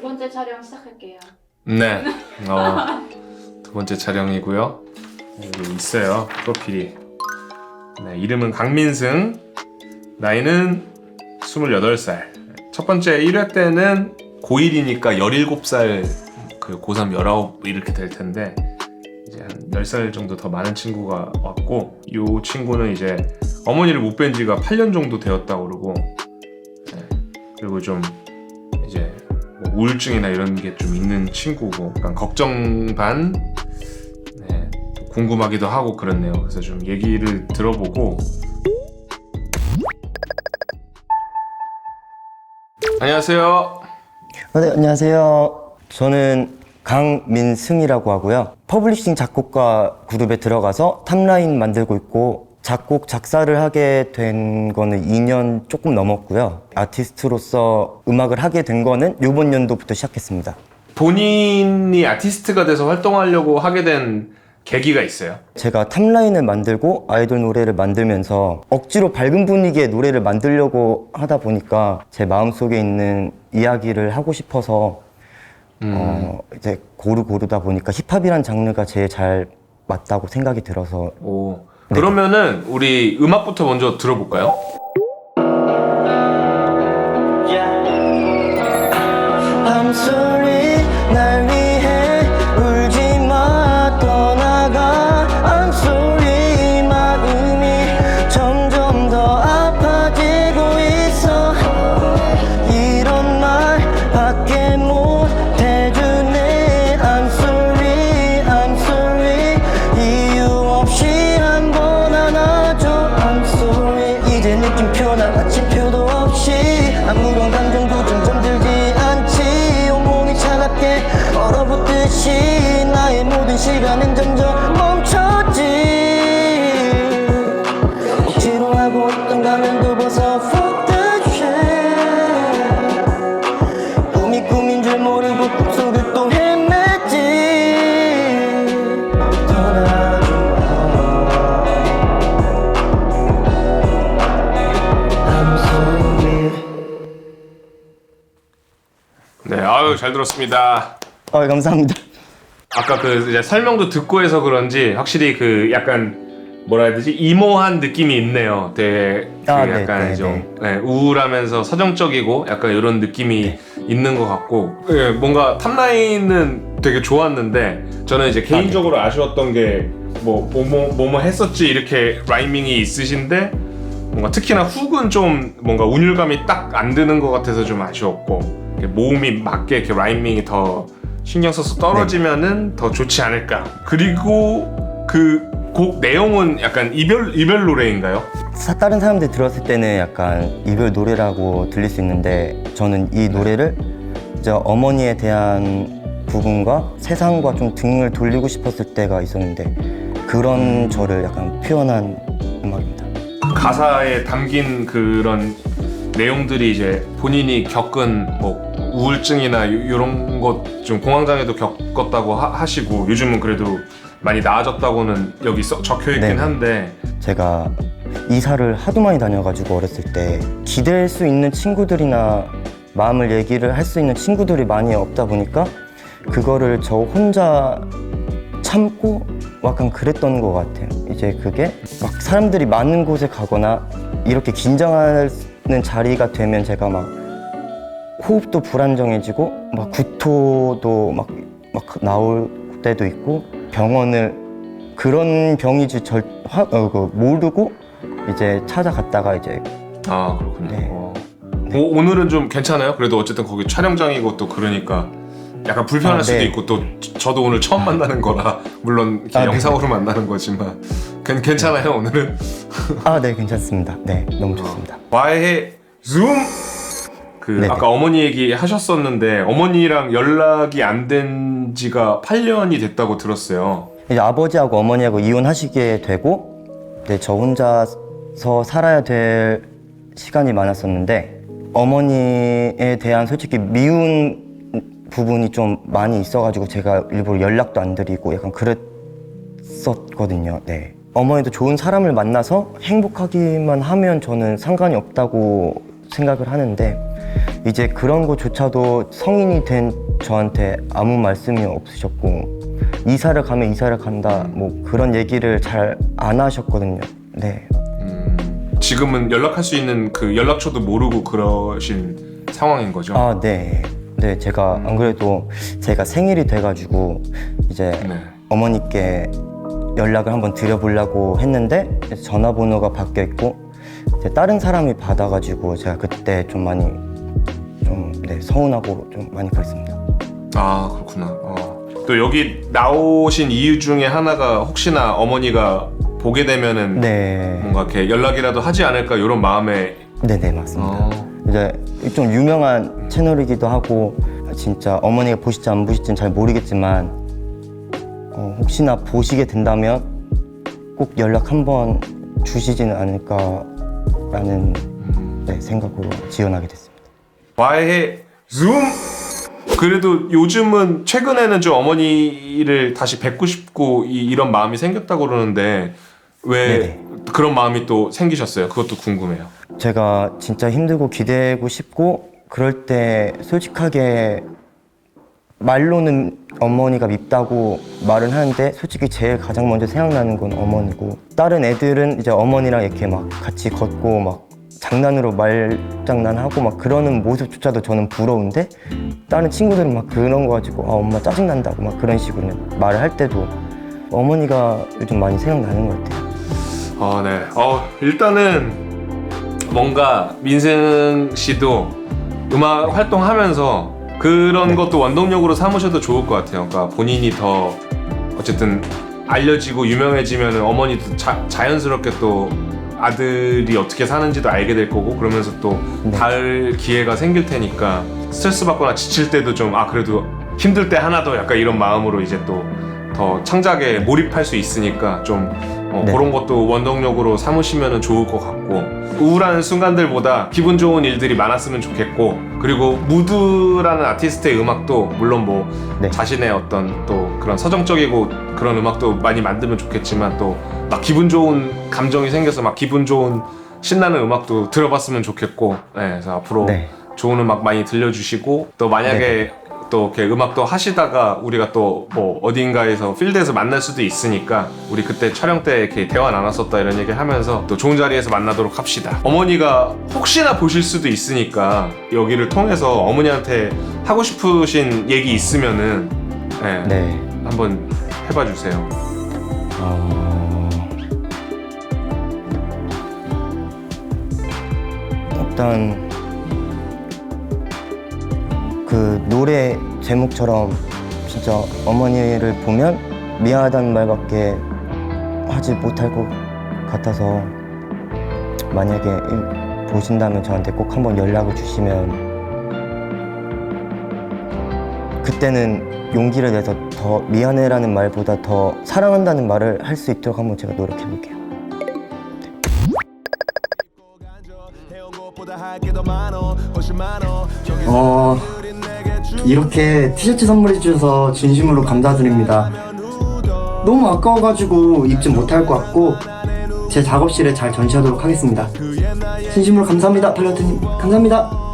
두 번째 촬영 시작할게요. 네. 어, 두 번째 촬영이고요. 여기 있어요. 프로필이. 네, 이름은 강민승. 나이는 28살. 첫 번째 1회 때는 고1이니까 17살, 그 고3 19 이렇게 될 텐데, 이제 한 10살 정도 더 많은 친구가 왔고, 이 친구는 이제 어머니를 못 뵌 지가 8년 정도 되었다고 그러고, 네, 그리고 좀 이제 뭐 우울증이나 이런 게 좀 있는 친구고 약간 걱정 반 네, 또 궁금하기도 하고 그렇네요. 그래서 좀 얘기를 들어보고 안녕하세요. 네, 안녕하세요. 저는 강민승이라고 하고요. 퍼블리싱 작곡가 그룹에 들어가서 탑라인 만들고 있고 작곡 작사를 하게 된 거는 2년 조금 넘었고요. 아티스트로서 음악을 하게 된 거는 이번 연도부터 시작했습니다. 본인이 아티스트가 돼서 활동하려고 하게 된 계기가 있어요. 제가 탑라인을 만들고 아이돌 노래를 만들면서 억지로 밝은 분위기의 노래를 만들려고 하다 보니까 제 마음속에 있는 이야기를 하고 싶어서 어, 이제 고루 고르다 보니까 힙합이란 장르가 제일 잘 맞다고 생각이 들어서 오. 그러면은 우리 음악부터 먼저 들어볼까요? 이제 느낌표나 마침표도 없이 아무런 아유 잘 들었습니다. 아 감사합니다. 아까 그 이제 설명도 듣고 해서 그런지 확실히 그 약간 뭐라 해야 되지? 이모한 느낌이 있네요. 되게 그 아, 네, 약간 네, 좀 네, 우울하면서 서정적이고 약간 이런 느낌이 있는 것 같고 예, 뭔가 탑라인은 되게 좋았는데 저는 이제 개인적으로 아 쉬웠던 게뭐 뭐뭐 뭐뭐 했었지 이렇게 라이밍이 있으신데 뭔가 특히나 훅은 좀 뭔가 운율감이 딱 안 드는 것 같아서 좀 아쉬웠고 모음이 맞게 이렇게 라이밍이 더 신경 써서 떨어지면은 더 좋지 않을까. 그리고 그 곡 내용은 약간 이별 이별 노래인가요? 사- 다른 사람들 들었을 때는 약간 이별 노래라고 들릴 수 있는데 저는 이 노래를 이제 어머니에 대한 부분과 세상과 좀 등을 돌리고 싶었을 때가 있었는데 그런 저를 약간 표현한 음악입니다. 가사에 담긴 그런 내용들이 이제 본인이 겪은 뭐 우울증이나 이런 것 좀 공황장애도 겪었다고 하, 시고 요즘은 그래도 많이 나아졌다고는 여기 써, 적혀 있긴 네. 한데 제가 이사를 하도 많이 다녀가지고 어렸을 때 기댈 수 있는 친구들이나 마음을 얘기를 할 수 있는 친구들이 많이 없다 보니까 그거를 저 혼자 참고 약간 그랬던 것 같아요. 이제 그게 막 사람들이 많은 곳에 가거나 이렇게 긴장하는 자리가 되면 제가 막 호흡도 불안정해지고 막 구토도 막, 막 나올 때도 있고 병원을 그런 병이지 절 화, 어, 그 모르고 이제 찾아갔다가 이제 아 그렇군요. 네. 어. 오, 오늘은 좀 괜찮아요? 그래도 어쨌든 거기 촬영장이고 또 그러니까 약간 불편할 아, 수도 네. 있고 또 저- 저도 오늘 처음 만나는 거라 물론 이렇게 아, 네. 영상으로 만나는 거지만 괜, 괜찮아요 오늘은? 아 네 괜찮습니다. 네 너무 좋습니다. 와해 줌. 그 네네. 아까 어머니 얘기 하셨었는데 어머니랑 연락이 안 된 지가 8년이 됐다고 들었어요. 이제 아버지하고 어머니하고 이혼하시게 되고 네, 저 혼자서 살아야 될 시간이 많았었는데 어머니에 대한 솔직히 미운 부분이 좀 많이 있어가지고 제가 일부러 연락도 안 드리고 약간 그랬었거든요. 네. 어머니도 좋은 사람을 만나서 행복하기만 하면 저는 상관이 없다고 생각을 하는데 이제 그런 거조차도 성인이 된 저한테 아무 말씀이 없으셨고 이사를 가면 이사를 간다 뭐 그런 얘기를 잘 안 하셨거든요. 네. 음, 지금은 연락할 수 있는 그 연락처도 모르고 그러신 상황인 거죠? 아, 네. 네, 제가 안 그래도 제가 생일이 돼가지고 이제 네. 어머니께 연락을 한번 드려보려고 했는데 전화번호가 바뀌어 있고 이제 다른 사람이 받아가지고 제가 그때 좀 많이 서운하고 좀 많이 그랬습니다. 아 그렇구나. 어. 또 여기 나오신 이유 중에 하나가 혹시나 어머니가 보게 되면은 네, 뭔가 이렇게 연락이라도 하지 않을까 이런 마음에 네, 네 맞습니다. 어. 이제 좀 유명한 채널이기도 하고 진짜 어머니가 보실지 안 보실지는 잘 모르겠지만 어, 혹시나 보시게 된다면 꼭 연락 한번 주시지는 않을까라는 네, 생각으로 지원하게 됐습니다. 와해 줌 그래도 요즘은 최근에는 좀 어머니를 다시 뵙고 싶고 이, 이런 마음이 생겼다고 그러는데 왜 네네. 그런 마음이 또 생기셨어요? 그것도 궁금해요. 제가 진짜 힘들고 기대고 싶고 그럴 때 솔직하게 말로는 어머니가 밉다고 말은 하는데 솔직히 제일 가장 먼저 생각나는 건 어머니고 다른 애들은 이제 어머니랑 이렇게 막 같이 걷고 막 장난으로 말장난하고 막 그러는 모습조차도 저는 부러운데 다른 친구들은 막 그런 거 가지고 아 엄마 짜증난다고 막 그런 식으로 말을 할 때도 어머니가 요즘 많이 생각나는 것 같아요. 아, 네. 어, 일단은 뭔가 민승 씨도 음악 활동하면서 그런 네. 것도 원동력으로 삼으셔도 좋을 것 같아요. 그러니까 본인이 더 어쨌든 알려지고 유명해지면 어머니도 자, 자연스럽게 또 아들이 어떻게 사는지도 알게 될 거고 그러면서 또 네. 닿을 기회가 생길 테니까 스트레스 받거나 지칠 때도 좀 아 그래도 힘들 때 하나 더 약간 이런 마음으로 이제 또 더 창작에 몰입할 수 있으니까 좀 어, 네. 그런 것도 원동력으로 삼으시면 좋을 것 같고 우울한 순간들보다 기분 좋은 일들이 많았으면 좋겠고 그리고 무드라는 아티스트의 음악도 물론 뭐 네. 자신의 어떤 또 그런 서정적이고 그런 음악도 많이 만들면 좋겠지만 또 막 기분 좋은 감정이 생겨서 막 기분 좋은 신나는 음악도 들어봤으면 좋겠고 네, 그래서 앞으로 네. 좋은 음악 많이 들려주시고 또 만약에 또 이렇게 음악도 하시다가 우리가 또 뭐 어딘가에서 필드에서 만날 수도 있으니까 우리 그때 촬영 때 이렇게 대화 나눴었다 이런 얘기 하면서 또 좋은 자리에서 만나도록 합시다. 어머니가 혹시나 보실 수도 있으니까 여기를 통해서 어머니한테 하고 싶으신 얘기 있으면은 네, 네. 한번 해봐 주세요. 어... 일단 그 노래 제목처럼 진짜 어머니를 보면 미안하다는 말밖에 하지 못할 것 같아서 만약에 이- 보신다면 저한테 꼭 한번 연락을 주시면 그때는 용기를 내서 더 미안해라는 말보다 더 사랑한다는 말을 할 수 있도록 한번 제가 노력해 볼게요. 어 이렇게 티셔츠 선물해 주셔서 진심으로 감사드립니다. 너무 아까워가지고 입지 못할 것 같고 제 작업실에 잘 전시하도록 하겠습니다. 진심으로 감사합니다, 팔레트님. 감사합니다.